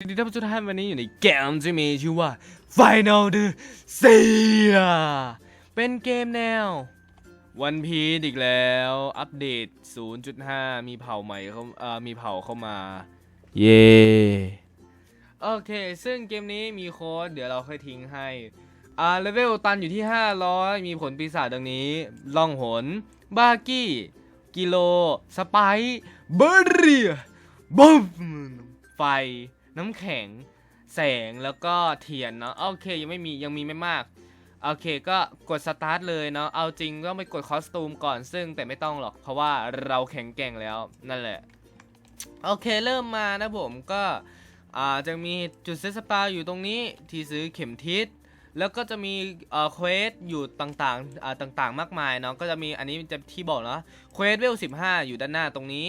สวัสดีท่านผู้ชมท่านวันนี้อยู่ในเกมที่มีชื่อว่า Final The Seer เป็นเกมแนว วันพีดอีกแล้ว อัปเดต 0.5 มีเผ่าใหม่เขาเอ่อมีเผ่าเข้ามา เย้โอเค ซึ่งเกมนี้มีโค้ด เดี๋ยวเราค่อยทิ้งให้ อ่าเลเวลตันอยู่ที่ 500 มีผลปีศาจดังนี้ ล่องหน บากี้ กิโล สไปร์เบอร์เรียบึ้มไฟ น้ำแข็ง แสงแล้วก็เทียนเนาะโอเคยังไม่มียังมีไม่มากโอเคก็กดสตาร์ทเลยเนาะเอาจริงต้องไปกดคอสตูมก่อนซึ่งแต่ไม่ต้องหรอก เพราะว่าเราแข็งแกร่งแล้วนั่นแหละโอเคเริ่มมานะผมก็อ่าจะมีจุดเซตสปาอยู่ตรงนี้ที่ซื้อเข็มทิศแล้วก็จะมีเอ่อเควสอยู่ต่างๆอ่าต่างๆ มากมายเนาะก็จะมีอันนี้จะที่บอกเนาะเควสเวล15 อยู่ด้านหน้าตรงนี้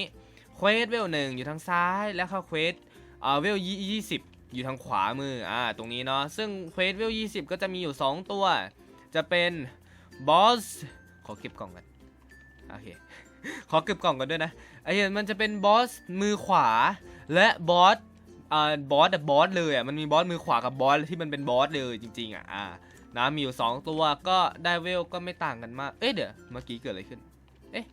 เควสเวลหนึ่งอยู่ทางซ้ายแล้วก็เควส อ่าเวลยี่สิบอยู่ทางขวามืออ่าตรงนี้เนาะซึ่งเควสเวล20ก็จะมีอยู่ 2 ตัว จะเป็นบอสขอเก็บกล่องกันโอเคขอเก็บกล่องกันด้วยนะไอ้เหี้ยมันจะเป็นบอสมือขวาและบอสอ่าบอสอะบอสเลยอะมันมีบอสมือขวากับบอสที่มันเป็นบอสเลยจริงๆอะอ่านะมีอยู่ 2 ตัวก็ได้เวลก็ไม่ต่างกันมาก เอ๊ะเดี๋ยวเมื่อกี้เกิดอะไรขึ้น เอ๊ะ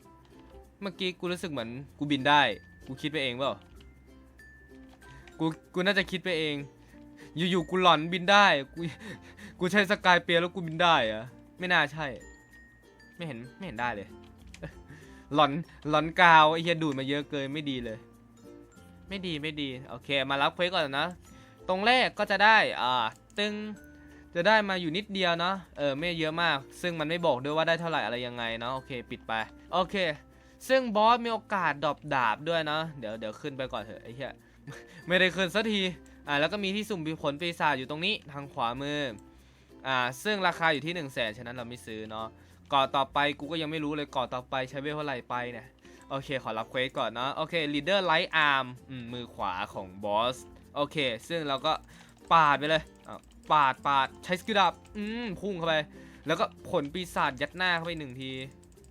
เมื่อกี้กูรู้สึกเหมือนกูบินได้ กูคิดไปเองเปล่า กู กูน่าจะคิดไปเอง อยู่ๆ กูหลอนบินได้ กู กูใช้สกายเปียร์แล้วกูบินได้เหรอะไม่น่าใช่ ไม่เห็น ไม่เห็นได้เลย หลอน หลอนกาวไอ้เหี้ยดูดมาเยอะเกินไม่ดีเลย ไม่ดีไม่ดี โอเค มารับเควสก่อนนะ ตรงแรกก็จะได้ อ่า ตึง จะได้มาอยู่นิดเดียวเนาะ เออ ไม่เยอะมาก ซึ่งมันไม่บอกด้วยว่าได้เท่าไหร่อะไรยังไงเนาะ โอเค ปิดไป โอเค ซึ่งบอสมีโอกาสดรอปดาบด้วยเนาะ เดี๋ยว เดี๋ยวขึ้นไปก่อนเถอะไอ้เหี้ย ไม่ได้ขึ้นสักทีอ่าแล้วก็มีที่สุ่มผลปีศาจอยู่ตรงนี้ทางขวามืออ่าซึ่งราคาอยู่ที่1นึ่งแสนฉะนั้นเราไม่ซื้อเนาะก่อต่อไปกูก็ยังไม่รู้เลยก่อต่อไปใช้เวลเท่าไหร่ไปเนี่ยโอเคขอรับเควสก่อนเนาะโอเค leader light arm อืมมือขวาของบอสโอเค ซึ่งเราก็ปาดไปเลยอะปาดปาดใช้สกิลดับอืมพุ่งเข้าไป แล้วก็ผลปีศาจยัดหน้าเข้าไปหนึ่งที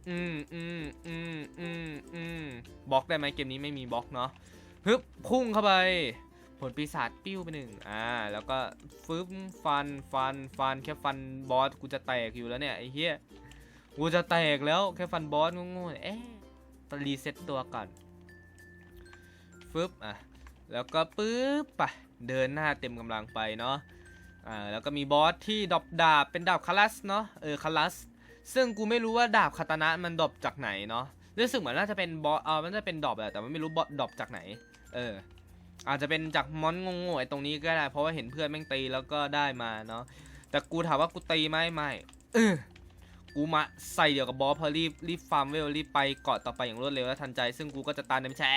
อืมอืมอืมอืมอืมบล็อกได้ไหมเกมนี้ไม่มีบล็อกเนาะ ฮึบพุ่งเข้าไป ผลปีศาจปิ้วไปหนึ่งอ่า แล้วก็ฟึบฟันฟันฟันแค่ฟันบอสกูจะแตกอยู่แล้วเนี่ยไอ้เหี้ยกูจะแตกแล้วแค่ฟันบอสโง่ๆเอ๊ะต้องรีเซ็ตตัวก่อนฟึบอะแล้วก็ปึ๊บไปเดินหน้าเต็มกำลังไปเนาะอ่าแล้วก็มีบอสที่ดอปดาบเป็นดาบคาลัสเนาะเออคาลัสซึ่งกูไม่รู้ว่าดาบคาตานะมันดอปจากไหนเนาะรู้สึกเหมือนน่าจะเป็นบอสเออมันจะเป็นดอปแหละแต่ไม่รู้บอสดอปจากไหน เออ อาจจะเป็นจากมอนงงๆไอ้ตรงนี้ก็ได้ เพราะว่าเห็นเพื่อนแม่งตีแล้วก็ได้มาเนาะ แต่กูถามว่ากูตีไหมไม่กูมาใส่เดียวกับบอสเพอรีบรีบฟาร์มเวลรีบไปเกาะต่อไปอย่างรวดเร็วและทันใจ ซึ่งกูก็จะตายในไม่ใช่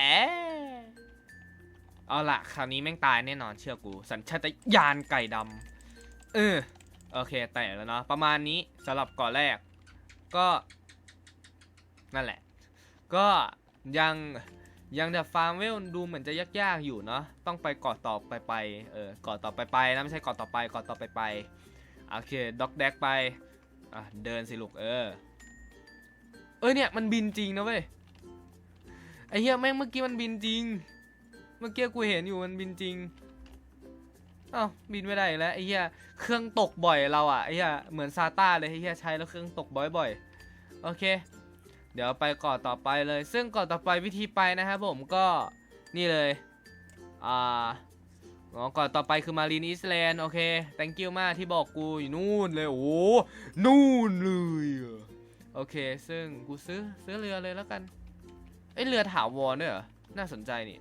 เอาละคราวนี้แม่งตายแน่นอนเชื่อกู สัญชาตญาณไก่ดำเออโอเคแตกแล้วเนาะประมาณนี้สำหรับเกาะแรก ก็ นั่นแหละ ก็ยัง ยังแต่ฟาร์มเวลดูเหมือนจะยากๆอยู่เนาะต้องไปเกาะต่อไปไปเออเกาะต่อไปไปนะไม่ใช่เกาะต่อไปเกาะต่อไปไปโอเคด็อกแดกไปอะเดินสิลูกเออ เอ้ยเนี่ยมันบินจริงนะเว้ยไอ้เหี้ยแม่งเมื่อกี้มันบินจริง เมื่อกี้กูเห็นอยู่มันบินจริงอ้าวบินไม่ได้แล้วไอ้เหี้ยเครื่องตกบ่อยเราอะไอ้เหี้ยเหมือนซาต้าเลยไอ้เหี้ยใช้แล้วเครื่องตกบ่อยๆโอเค เดี๋ยวไปเก่อต่อไปเลย ซึ่งเก่อต่อไปวิธีไปนะครับผมก็นี่เลยอ่าอ๋อก่อนต่อไปคือมารีนอิสแลนด์โอเค thank you มากที่บอกกูอยู่นู่นเลย โอ้โหนู่นเลย โอเค ซึ่งกูซื้อซื้อเรือเลยแล้วกัน เอ้ยเรือถาวรด้วยเหรอ น่าสนใจนี่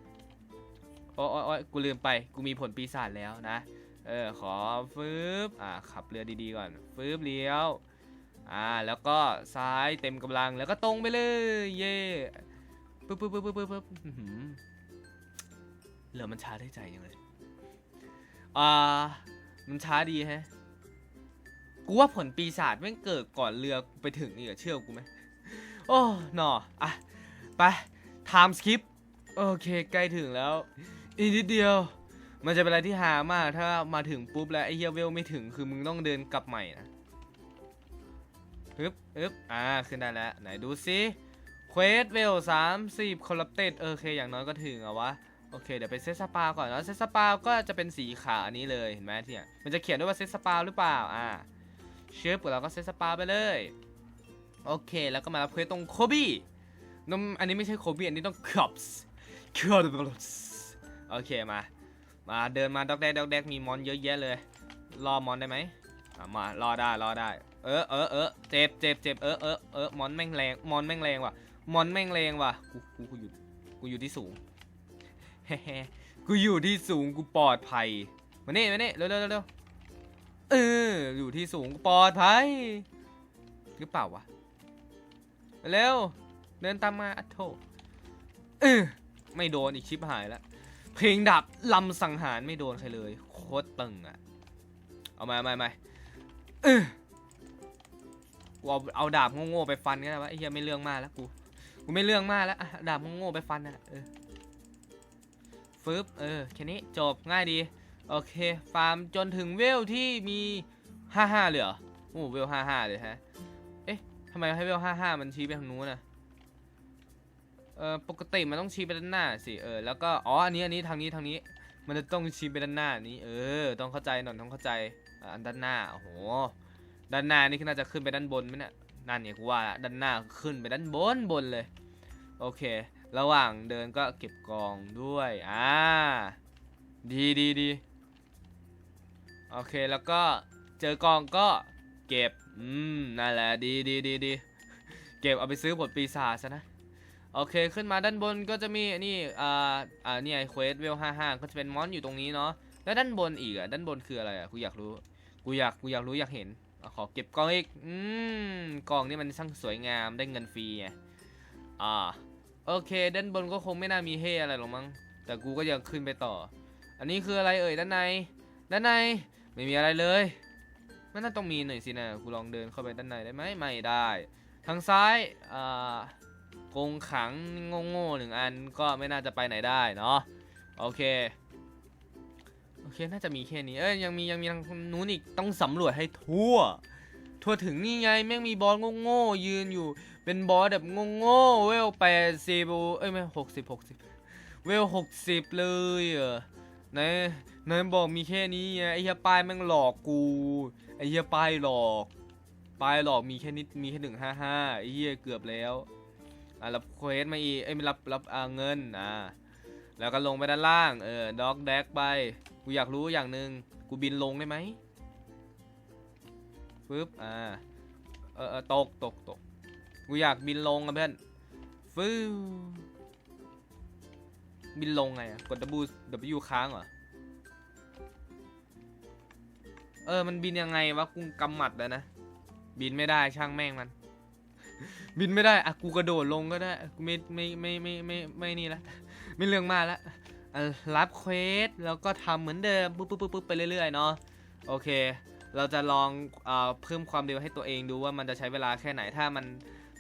โอ้ยโอ้ยโอ้ยกูลืมไป กูมีผลปีศาจแล้วนะ เออ ขอฟืบอ่า ขับเรือดีๆก่อนฟืบเลี้ยว อ่าแล้วก็ซ้ายเต็มกำลังแล้วก็ตรงไปเลยเย่ปึ๊บปึ๊บปึ๊บปึ๊บปึ๊บปึ๊บอื้อหือเรือมันช้าได้ใจยังเลยอ่ามันช้าดีแฮะกูว่าผลปีศาจแม่งเกิดก่อนเรือไปถึงอีกเชื่อกูไหมโอ้หนออะไป time skip โอเคใกล้ถึงแล้ว อีกนิดเดียว มันจะเป็นอะไรที่หามากถ้ามาถึงปุ๊บแล้วไอ้เฮียเวลไม่ถึงคือมึงต้องเดินกลับใหม่นะ ฮึบฮึบอ่า ขึ้นได้แล้ว ไหนดูซิเควสเวลสามสิบคอลลัปเต็ดโอเค อย่างน้อยก็ถึงอะวะ โอเค เดี๋ยวไปเซตสปาก่อนแล้วเซตสปาก็จะเป็นสีขาวอันนี้เลย เห็นไหมเนี่ยมันจะเขียนด้วยว่าเซตสปาหรือเปล่า อ่า เชิบเราก็เซตสปาไปเลย โอเค แล้วก็มารับเควสตรงโคบี้นมอันนี้ไม่ใช่โคบี้อันนี้ต้องครอปส์ครอปส์โอเค มา มาเดินมาดอกแดกดอกแดกมีมอนเยอะแยะเลย รอมอนได้ไหมอะมารอได้ รอได้ เออเออเออเจ็บเจ็บเจ็บเออเออเออมอนแม่งแรงมอนแม่งแรงว่ะมอนแม่งแรงว่ะกูกูกูอยู่กูอยู่ที่สูงเฮ้กูอยู่ที่สูงกูปลอดภัยมานี่มานี่เร็วเร็วเร็วเร็วเอออยู่ที่สูงกูปลอดภัยหรือเปล่าวะเร็วเดินตามมาอัโธเออไม่โดนอีกชิปหายแล้วเพลงดับลำสังหารไม่โดนใครเลย โคตรตึงอะเอามาไม่ไม่เออ เอาเอาดาบโง่ๆไปฟันก็ได้วะไอ้เหี้ยไม่เรื่องมากแล้วกูกูไม่เรื่องมากแล้วอะดาบโง่ๆไปฟันนะเออฟึบเออแค่นี้จบง่ายดีโอเคฟาร์มจนถึงเวลที่มีห้าห้าเลยเหรอโอ้เวลห้าห้าเลยฮะเอ๊ะทำไมให้เวลห้าห้ามันชี้ไปทางนู้นน่ะเออปกติมันต้องชี้ไปด้านหน้าสิเออแล้วก็อ๋ออันนี้อันนี้ทางนี้ทางนี้มันจะต้องชี้ไปด้านหน้านี้ เออ ต้องเข้าใจหน่อยต้องเข้าใจอันด้านหน้าโอ้โห ด้านหน้านี่น่าจะขึ้นไปด้านบนไหมเนี่ยนั่นเนี่ยกูว่าด้านหน้าขึ้นไปด้านบนบนเลย โอเค ระหว่างเดินก็เก็บกองด้วยอ่าดีดีดีโอเคแล้วก็เจอกองก็เก็บอืมนั่นแหละดีดีดีดีเก็บเอาไปซื้อผลปีศาจซะนะโอเคขึ้นมาด้านบนก็จะมีนี่อ่าอ่านี่ไอเควสเวลห้าห้าก็จะเป็นมอนอยู่ตรงนี้เนาะแล้วด้านบนอีกอะด้านบนคืออะไรอะกูอยากรู้กูอยากกูอยากรู้อยากเห็น ขอเก็บกล่องอีก อืมกล่องนี่มันช่างสวยงามได้เงินฟรีไงอ่าโอเค ด้านบนก็คงไม่น่ามีเฮอะไรหรอกมั้ง แต่กูก็ยังขึ้นไปต่อ อันนี้คืออะไรเอ่ยด้านใน ด้านในไม่มีอะไรเลย มันน่าต้องมีหน่อยสินะ กูลองเดินเข้าไปด้านในได้ไหมไม่ได้ ทางซ้ายอ่ากรงขังโง่ๆหนึ่งอันก็ไม่น่าจะไปไหนได้เนาะ โอเค เคน่าจะมีแค่นี้ เอ้ยยังมียังมีทางนู้นอีกต้องสำรวจให้ทั่ว ทั่วถึงนี่ไงแม่งมีบอสโง่ๆยืนอยู่ เป็นบอสแบบโง่ๆเวลแปดสิบเอ้ยไม่หกสิบหกสิบเวลหกสิบเลยเออไหนไหนบอกมีแค่นี้ไงไอ้เหี้ยป้ายแม่งหลอกกูไอ้เหี้ยป้ายหลอกป้ายหลอกมีแค่นิดมีแค่หนึ่งห้าห้าไอ้เหี้ยเกือบแล้วอะรับเควสมาอีกเอ้ยไม่รับรับเงินอ่าแล้วก็ลงไปด้านล่าง เออด็อกแดกไป กูอยากรู้อย่างหนึ่งกูบินลงได้ไหมปึ๊บ อ่า เออเออตกตกตก กูอยากบินลงอะเพื่อน ฟื้บินลงไงอะกด W W ค้างเหรอ เออ มันบินยังไงวะ กูกำหมัดแล้วนะ บินไม่ได้ช่างแม่งมัน บินไม่ได้อะกูกระโดดลงก็ได้ กูไม่ไม่ไม่ไม่ไม่ไม่นี่ละ ไม่เรื่องมากละ รับเควสแล้วก็ทำเหมือนเดิมปุ๊บปุ๊บปุ๊บปุ๊บไปเรื่อยๆเนาะโอเค เราจะลองเอ่อเพิ่มความเร็วให้ตัวเองดูว่ามันจะใช้เวลาแค่ไหนถ้ามัน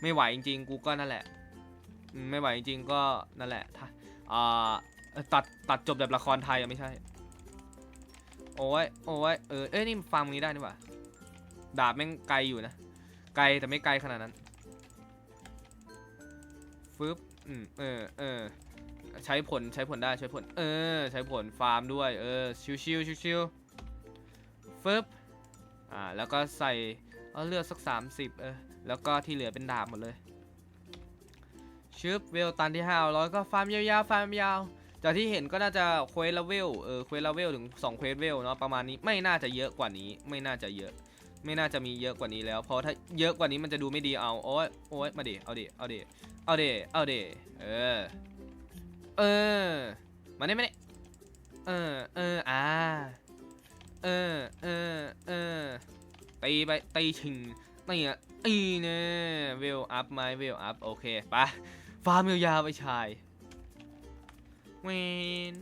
ไม่ไหวจริงๆกูก็นั่นแหละไม่ไหวจริงๆก็นั่นแหละถ้าอ่าตัดตัดจบแบบละครไทยอะไม่ใช่ โอ้ยโอ้ยเออเอ้ยนี่ฟังตรงนี้ได้นี่หว่าดาบแม่งไกลอยู่นะ ไกลแต่ไม่ไกลขนาดนั้นฟึบอืมเออเออ ใช้ผลใช้ผลได้ใช้ผล เออ ใช้ผลฟาร์มด้วย เออ ชิวชิวชิวชิวฟึบอ่า แล้วก็ใส่เอาเลือดสัก 30 เออ แล้วก็ที่เหลือเป็นดาบหมดเลยชึบเวลตันที่5 0 0ก็ฟาร์มยาวๆฟาร์มยาว จากที่เห็นก็น่าจะเควสละเวล เออ เควสละเวลถึง2เควสเวลเนาะประมาณนี้ ไม่น่าจะเยอะกว่านี้ ไม่น่าจะเยอะ ไม่น่าจะมีเยอะกว่านี้แล้ว เพราะถ้าเยอะกว่านี้มันจะดูไม่ดีเอา โอ้ยโอ้ยมาดิ เอาดิ เอาดิ เอาดิ เอาดิ เออ เออ มาเนี่ยมาเนี่ยเออ เออ อ่า เออ เออ เออ ตีไป ตีชิงนี่อะอีเนี่ยเวลอัพไหมเวลอัพ โอเค ไปะฟาร์มยาวๆไปชายเวน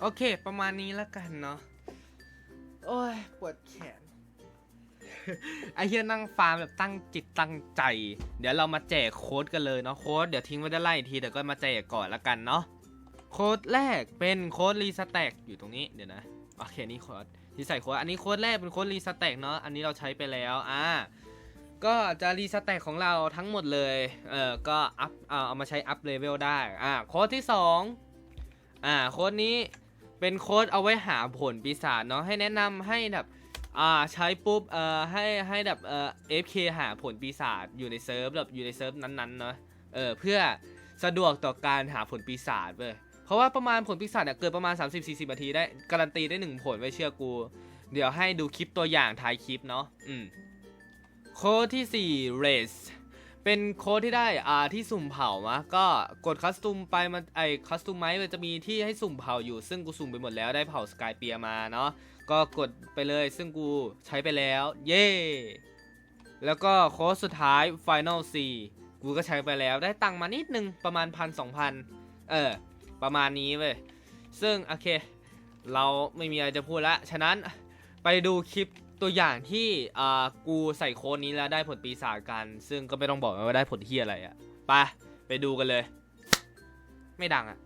โอเค ประมาณนี้แล้วกันเนาะ โอ้ย ปวดแขน ไอ้เฮียนั่งฟาร์มแบบตั้งจิตตั้งใจ เดี๋ยวเรามาแจกโค้ดกันเลยเนาะ โค้ดเดี๋ยวทิ้งไว้ด้านล่างอีกที เดี๋ยวก็มาแจกก่อนละกันเนาะ โค้ดแรกเป็นโค้ดรีสแต็กอยู่ตรงนี้ เดี๋ยวนะ โอเค นี่โค้ดที่ใส่โค้ด อันนี้โค้ดแรกเป็นโค้ดรีสแต็กเนาะ อันนี้เราใช้ไปแล้ว อ่า ก็จะรีสแต็กของเราทั้งหมดเลย เออก็อัพ เอาเอามาใช้อัพเลเวลได้ อ่า โค้ดที่สองอ่า โค้ดนี้ เป็นโค้ดเอาไว้หาผลปีศาจเนาะให้แนะนำให้แบบอ่าใช้ปุ๊บเอ่อให้ให้แบบเอ่อ FK หาผลปีศาจอยู่ในเซิร์ฟแบบอยู่ในเซิร์ฟนั้นๆเนาะเออเพื่อสะดวกต่อการหาผลปีศาจเว้ยเพราะว่าประมาณผลปีศาจเนี่ยเกิดประมาณ 30-40นาทีได้การันตีได้1ผลไว้เชื่อกู เดี๋ยวให้ดูคลิปตัวอย่างท้ายคลิปเนาะอืมโค้ดที่4 race เป็นโค้ดที่ได้อ่าที่สุ่มเผามะก็กดคัสตูมไปมันไอคัสตูมไมมันจะมีที่ให้สุ่มเผาอยู่ ซึ่งกูสุ่มไปหมดแล้วได้เผาสกายเปียมาเนาะก็กดไปเลยซึ่งกูใช้ไปแล้ว เย้แล้วก็โค้ดสุดท้าย Final C กูก็ใช้ไปแล้วได้ตังค์มานิดนึงประมาณพันสองพันเออ ประมาณนี้เว้ยซึ่งโอเค เราไม่มีอะไรจะพูดละ ฉะนั้นไปดูคลิป ตัวอย่างที่อ่ากูใส่โค้ดนี้แล้วได้ผลปีศาจกัน ซึ่งก็ไม่ต้องบอกว่าได้ผลที่อะไรอะไปไปดูกันเลย ไม่ดังอะ